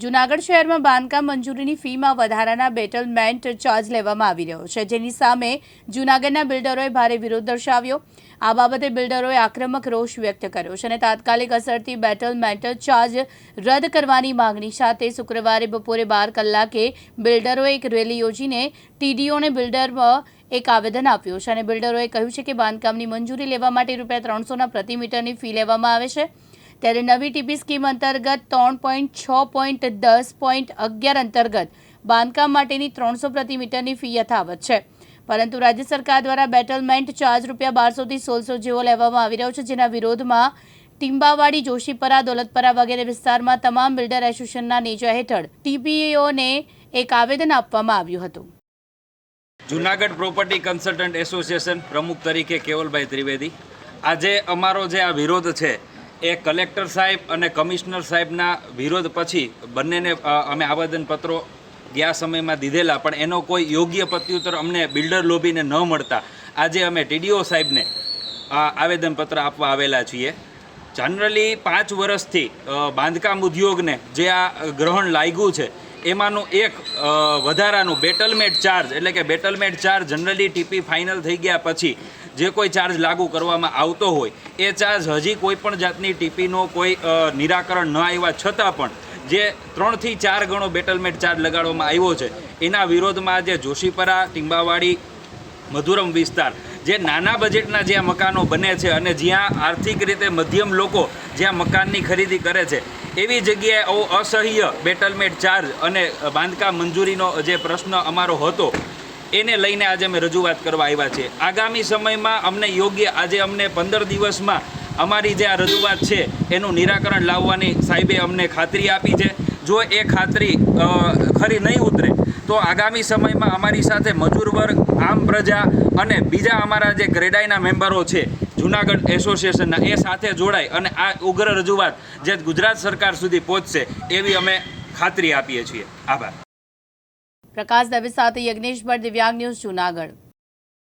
જૂનાગઢ શહેરમાં બાંધકામ મંજૂરીની ફીમાં વધારાના બેટલમેન્ટ ચાર્જ લેવામાં આવી રહ્યો છે, જેની સામે જૂનાગઢના બિલ્ડરોએ ભારે વિરોધ દર્શાવ્યો. આ બાબતે બિલ્ડરોએ આક્રમક રોષ વ્યક્ત કર્યો છે અને તાત્કાલિક અસરથી બેટલમેન્ટ ચાર્જ રદ કરવાની માંગણી સાથે શુક્રવારે બપોરે બાર કલાકે બિલ્ડરોએ એક રેલી યોજીને ટીડીઓને બિલ્ડરમાં એક આવેદન આપ્યું છે અને બિલ્ડરોએ કહ્યું છે કે બાંધકામની મંજૂરી લેવા માટે રૂપિયા ત્રણસોના પ્રતિ મીટરની ફી લેવામાં આવે છે. ત્યારે નવી ટીપી સ્કીમ અંતર્ગત ત્રણ પોઈન્ટ છ પોઈન્ટ દસ પોઈન્ટ અગિયાર અંતર્ગત બાંધકામ માટેની ત્રણસો પ્રતિ મીટરની ફી યથાવત છે. પરંતુ રાજ્ય સરકાર દ્વારા બેટલમેન્ટ ચાર્જ રૂપિયા બારસોથી સોળસો જેવો લેવામાં આવી રહ્યો છે, જેના વિરોધમાં ટીંબાવાડી, જોશીપરા, દોલતપરા વગેરે વિસ્તારમાં તમામ બિલ્ડર એસોસિએશનના નેજા હેઠળ ટીપીઓને એક આવેદન આપવામાં આવ્યું હતું. જુનાગઢ પ્રોપર્ટી કન્સલ્ટન્ટ એસોસિએશન પ્રમુખ તરીકે કેવલભાઈ ત્રિવેદી. આજે અમારો જે આ વિરોધ છે એ કલેક્ટર સાહેબ અને કમિશનર સાહેબના વિરોધ પછી બંનેને અમે આવેદનપત્રો ગયા સમયમાં દીધેલા, પણ એનો કોઈ યોગ્ય પ્રત્યુત્તર અમને બિલ્ડર લોબીને ન મળતા. આજે અમે ટીડીઓ સાહેબને આવેદનપત્ર આપવા આવેલા છીએ. જનરલી પાંચ વર્ષથી બાંધકામ ઉદ્યોગને જે આ ગ્રહણ લાગ્યું છે એમાંનું એક વધારાનું બેટલમેટ ચાર્જ એટલે કે betterment charge generally TP final થઈ ગયા પછી જે કોઈ ચાર્જ લાગુ કરવામાં આવતો હોય, એ ચાર્જ હજી કોઈ પણ જાતની ટીપીનો કોઈ નિરાકરણ ન આવ્યા છતાં પણ જે ત્રણથી ચાર ગણો બેટલમેટ ચાર્જ લગાડવામાં આવ્યો છે, એના વિરોધમાં આજે જોશીપરા, ટીંબાવાડી, મધુરમ વિસ્તાર જે નાના બજેટના જ્યાં મકાનો બને છે અને જ્યાં આર્થિક રીતે મધ્યમ લોકો જ્યાં મકાનની ખરીદી કરે છે, એવી જગ્યાએ આવો અસહ્ય બેટલમેટ ચાર્જ અને બાંધકામ મંજૂરીનો જે પ્રશ્ન અમારો હતો, એને લઈને આજે અમે રજૂઆત કરવા આવ્યા છે આગામી સમયમાં અમને યોગ્ય આજે અમને પંદર દિવસમાં અમારી જે આ રજૂઆત છે, એનું નિરાકરણ લાવવાની સાહેબે અમને ખાતરી આપી છે. જો એ ખાતરી ખરી નહીં ઉતરે, તો આગામી સમયમાં અમારી સાથે મજૂર વર્ગ, આમ પ્રજા અને બીજા અમારા જે ગ્રેડાઈના મેમ્બરો છે, જુનાગઢ એસોસિએશનના, એ સાથે જોડાય અને આ ઉગ્ર રજૂઆત જે ગુજરાત સરકાર સુધી પહોંચશે, એવી અમે ખાતરી આપીએ છીએ. આભાર. પ્રકાશ દવે સાથે યજ્ઞેશ ભટ્ટ દિવ્યાંગ ન્યૂઝ જૂનાગઢ.